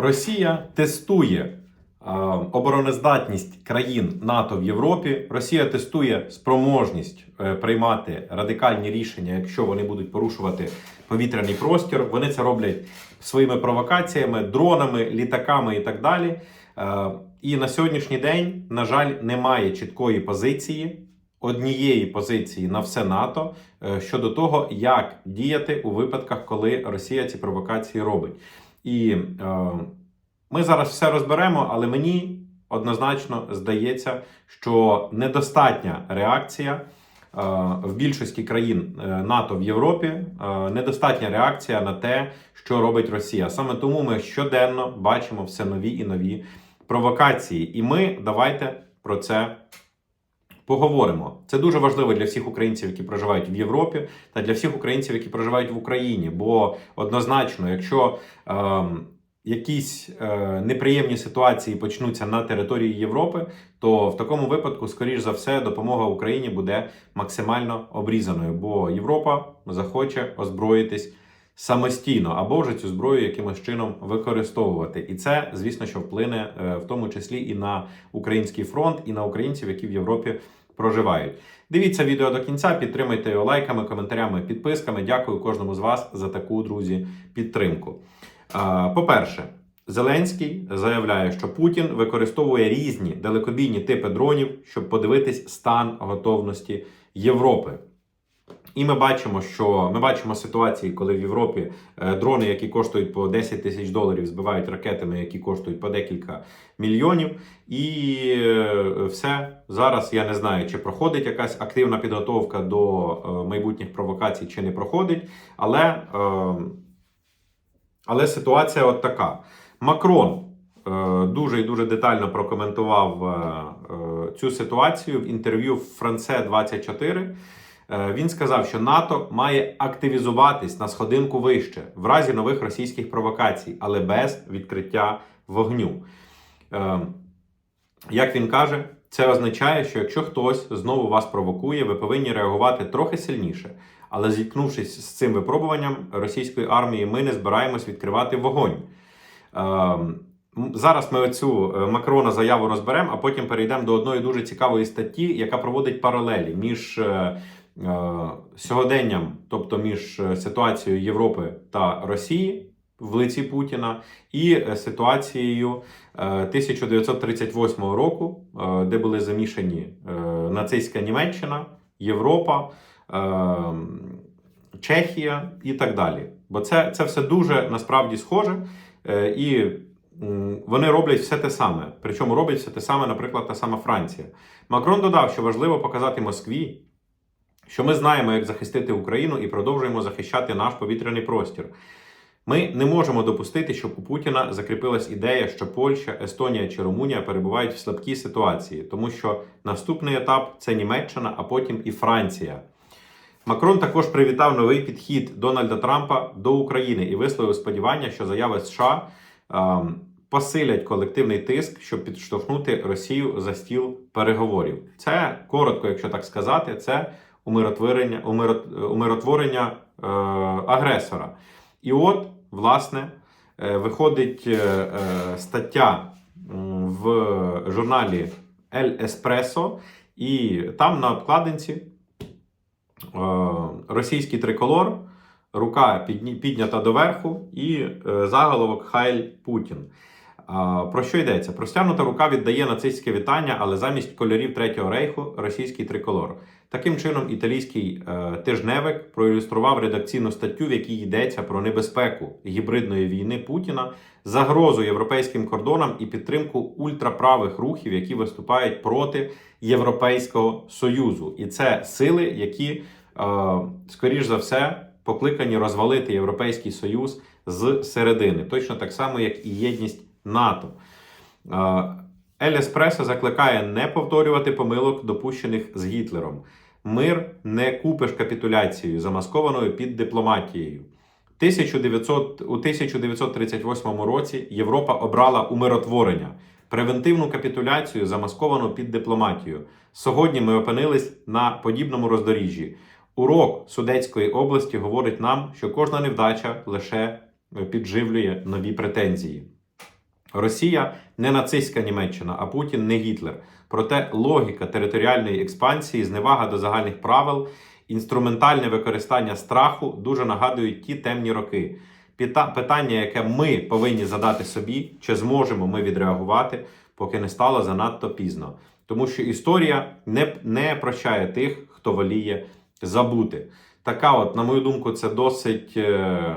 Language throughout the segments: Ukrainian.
Росія тестує е, обороноздатність країн НАТО в Європі. Росія тестує спроможність е, приймати радикальні рішення, якщо вони будуть порушувати повітряний простір. Вони це роблять своїми провокаціями, дронами, літаками і так далі. Е, І на сьогоднішній день, на жаль, немає чіткої позиції. Однієї позиції на все НАТО е, щодо того, як діяти у випадках, коли Росія ці провокації робить. І е, ми зараз все розберемо, але мені однозначно здається, що недостатня реакція е, в більшості країн е, НАТО в Європі, е, недостатня реакція на те, що робить Росія. Саме тому ми щоденно бачимо все нові і нові провокації. І ми давайте про це. Поговоримо. Це дуже важливо для всіх українців, які проживають в Європі, та для всіх українців, які проживають в Україні. Бо однозначно, якщо ем, якісь е, неприємні ситуації почнуться на території Європи, то в такому випадку, скоріш за все, допомога Україні буде максимально обрізаною, бо Європа захоче озброїтись самостійно або вже цю зброю якимось чином використовувати. І це, звісно, що вплине е, в тому числі і на український фронт, і на українців, які в Європі проживають. Дивіться відео до кінця, підтримайте його лайками, коментарями, підписками. Дякую кожному з вас за таку, друзі, підтримку. По-перше, Зеленський заявляє, що Путін використовує різні далекобійні типи дронів, щоб подивитись стан готовності Європи. І ми бачимо, що ми бачимо ситуації, коли в Європі е, дрони, які коштують по 10 тисяч доларів, збивають ракетами, які коштують по декілька мільйонів. І е, все зараз я не знаю, чи проходить якась активна підготовка до е, майбутніх провокацій, чи не проходить. Але, е, але ситуація от така. Макрон дуже і дуже детально прокоментував цю ситуацію в інтерв'ю в Франце 24. Е, Він сказав, що НАТО має активізуватись на сходинку вище в разі нових російських провокацій, але без відкриття вогню. Е, Як він каже, це означає, що якщо хтось знову вас провокує, ви повинні реагувати трохи сильніше. Але зіткнувшись з цим випробуванням російської армії, ми не збираємось відкривати вогонь. Е, Зараз ми оцю Макрона заяву розберемо, а потім перейдемо до одної дуже цікавої статті, яка проводить паралелі між сьогоденням, тобто між е, ситуацією Європи та Росії в лиці Путіна, і е, ситуацією е, 1938 року, е, де були замішані е, нацистська Німеччина, Європа, е, Чехія і так далі. Бо це, це все дуже насправді схоже. Е, І вони роблять все те саме. Причому роблять все те саме, наприклад, та сама Франція. Макрон додав, що важливо показати Москві, що ми знаємо, як захистити Україну і продовжуємо захищати наш повітряний простір. Ми не можемо допустити, щоб у Путіна закріпилась ідея, що Польща, Естонія чи Румунія перебувають в слабкій ситуації, тому що наступний етап це Німеччина, а потім і Франція. Макрон також привітав новий підхід Дональда Трампа до України і висловив сподівання, що заяви США ем, посилять колективний тиск, щоб підштовхнути Росію за стіл переговорів. Це коротко, якщо так сказати, це умиротворення, умирот- умиротворення е, агресора. І от, власне, е, виходить е, е, стаття в журналі El Espresso, і там на обкладинці е, російський триколор, рука підні- піднята доверху, і е, заголовок Хайль Путін. Про що йдеться? Простягнута рука віддає нацистське вітання, але замість кольорів Третього рейху російський триколор. Таким чином, італійський е, тижневик проілюстрував редакційну статтю, в якій йдеться про небезпеку гібридної війни Путіна, загрозу європейським кордонам і підтримку ультраправих рухів, які виступають проти Європейського союзу. І це сили, які, е, скоріш за все, покликані розвалити Європейський Союз з середини, точно так само, як і єдність НАТО. Е, Ель Еспресо закликає не повторювати помилок, допущених з Гітлером. Мир не купиш капітуляцією, замаскованою під дипломатією. 1900, у 1938 році Європа обрала умиротворення, превентивну капітуляцію, замасковану під дипломатію. Сьогодні ми опинились на подібному роздоріжжі. Урок Судецької області говорить нам, що кожна невдача лише підживлює нові претензії. Росія не нацистська Німеччина, а Путін не Гітлер. Проте логіка територіальної експансії, зневага до загальних правил, інструментальне використання страху дуже нагадують ті темні роки. Питання, яке ми повинні задати собі, чи зможемо ми відреагувати, поки не стало занадто пізно. Тому що історія не, не прощає тих, хто воліє забути. Така, от, на мою думку, це досить е,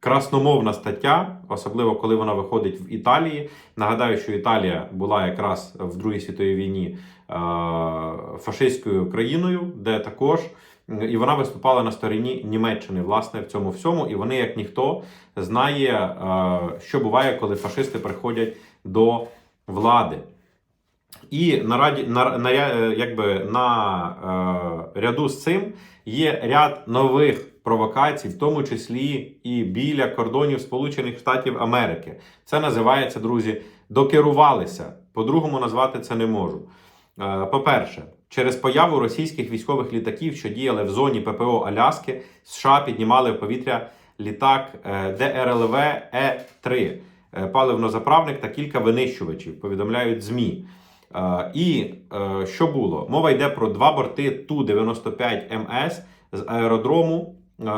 красномовна стаття, особливо коли вона виходить в Італії. Нагадаю, що Італія була якраз в Другій світовій війні е, фашистською країною, де також і вона виступала на стороні Німеччини, власне, в цьому всьому. І вони, як ніхто, знає, е, що буває, коли фашисти приходять до влади. І на, раді, на, на, е, якби, на е, ряду з цим є ряд нових провокацій, в тому числі і біля кордонів Сполучених Штатів Америки. Це називається, друзі, докерувалися. По-другому назвати це не можу. Е, По-перше, через появу російських військових літаків, що діяли в зоні ППО Аляски, США піднімали в повітря літак е, ДРЛВ Е-3, е, паливнозаправник та кілька винищувачів, повідомляють ЗМІ. Е, І е, що було? Мова йде про два борти Ту-95МС з аеродрому е,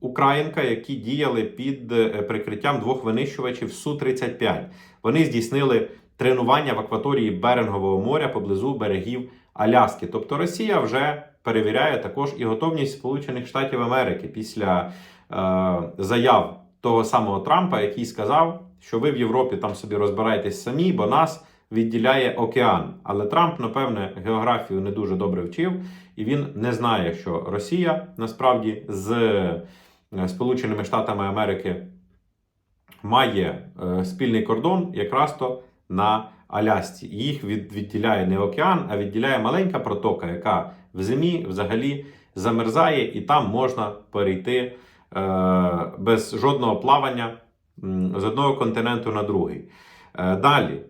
Українка, які діяли під прикриттям двох винищувачів Су-35. Вони здійснили тренування в акваторії Берингового моря поблизу берегів Аляски. Тобто Росія вже перевіряє також і готовність Сполучених Штатів Америки після заяв того самого Трампа, який сказав, що ви в Європі там собі розбираєтесь самі, бо нас відділяє океан. Але Трамп, напевне, географію не дуже добре вчив, і він не знає, що Росія насправді з е, Сполученими Штатами Америки має е, спільний кордон якраз то на Алясці. Їх відділяє не океан, а відділяє маленька протока, яка в зимі взагалі замерзає, і там можна перейти е, без жодного плавання з одного континенту на другий. Далі.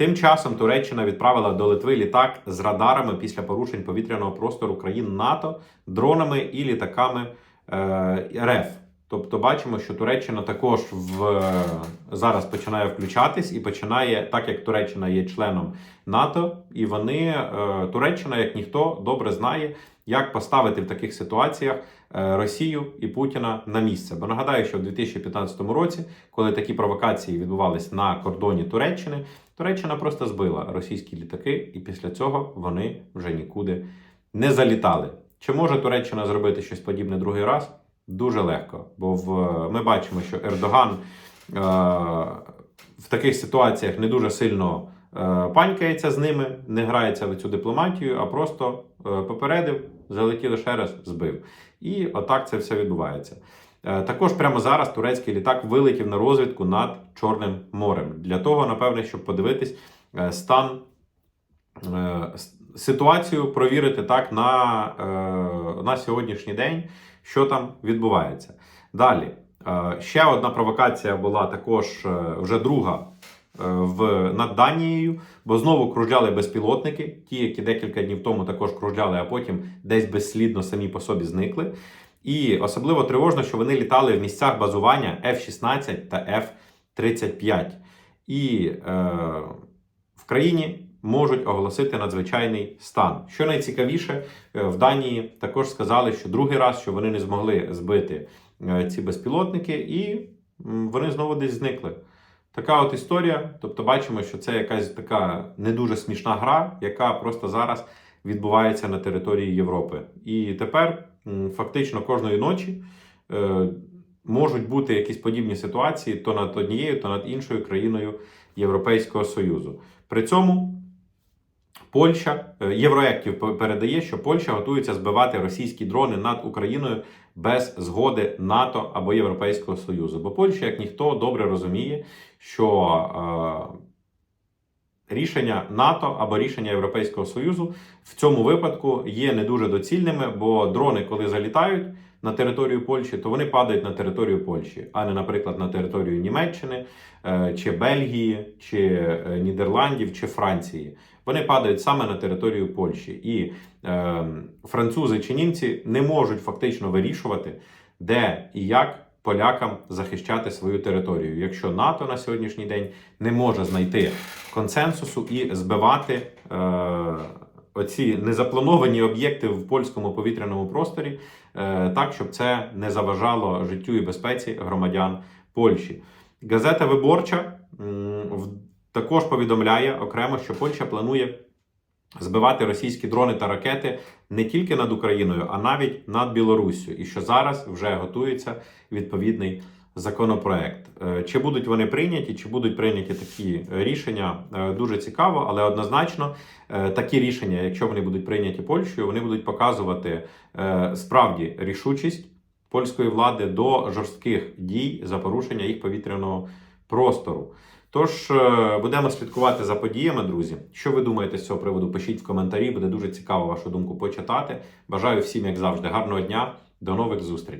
Тим часом Туреччина відправила до Литви літак з радарами після порушень повітряного простору країн НАТО, дронами і літаками е, РФ. Тобто бачимо, що Туреччина також в, зараз починає включатись і починає, так як Туреччина є членом НАТО, і вони, е, Туреччина, як ніхто, добре знає, як поставити в таких ситуаціях е, Росію і Путіна на місце. Бо нагадаю, що в 2015 році, коли такі провокації відбувались на кордоні Туреччини, Туреччина просто збила російські літаки, і після цього вони вже нікуди не залітали. Чи може Туреччина зробити щось подібне другий раз? Дуже легко, бо в, ми бачимо, що Ердоган е, в таких ситуаціях не дуже сильно е, панькається з ними, не грається в цю дипломатію, а просто е, попередив, залетіли ще раз, збив. І отак це все відбувається. Е, Також прямо зараз турецький літак вилетів на розвідку над Чорним морем. Для того, напевне, щоб подивитись е, стан е, ситуацію, провірити так на, на сьогоднішній день, що там відбувається. Далі. Ще одна провокація була також вже друга в над Данією, бо знову кружляли безпілотники, ті, які декілька днів тому також кружляли, а потім десь безслідно самі по собі зникли. І особливо тривожно, що вони літали в місцях базування F-16 та F-35. І е, в країні можуть оголосити надзвичайний стан. Що найцікавіше, е, в Данії також сказали, що другий раз, що вони не змогли збити е, ці безпілотники, і вони знову десь зникли. Така от історія. Тобто, бачимо, що це якась така не дуже смішна гра, яка просто зараз відбувається на території Європи. І тепер фактично кожної ночі е, можуть бути якісь подібні ситуації то над однією, то над іншою країною Європейського Союзу. При цьому Польща е, Євроектів передає, що Польща готується збивати російські дрони над Україною без згоди НАТО або Європейського Союзу. Бо Польща, як ніхто, добре розуміє, що е, рішення НАТО або рішення Європейського Союзу в цьому випадку є не дуже доцільними, бо дрони, коли залітають на територію Польщі, то вони падають на територію Польщі, а не, наприклад, на територію Німеччини, е, чи Бельгії, чи е, Нідерландів, чи Франції. Вони падають саме на територію Польщі. І е, французи чи німці не можуть фактично вирішувати, де і як полякам захищати свою територію, якщо НАТО на сьогоднішній день не може знайти консенсусу і збивати е, оці незаплановані об'єкти в польському повітряному просторі, е, так щоб це не заважало життю і безпеці громадян Польщі. Газета Виборча також повідомляє окремо, що Польща планує збивати російські дрони та ракети не тільки над Україною, а навіть над Білоруссю, і що зараз вже готується відповідний законопроект. Е, Чи будуть вони прийняті, чи будуть прийняті такі рішення, е, дуже цікаво, але однозначно е, такі рішення, якщо вони будуть прийняті Польщею, вони будуть показувати е, справді рішучість польської влади до жорстких дій за порушення їх повітряного простору. Тож е, будемо слідкувати за подіями, друзі. Що ви думаєте з цього приводу? Пишіть в коментарі, буде дуже цікаво вашу думку почитати. Бажаю всім, як завжди, гарного дня, до нових зустрічей.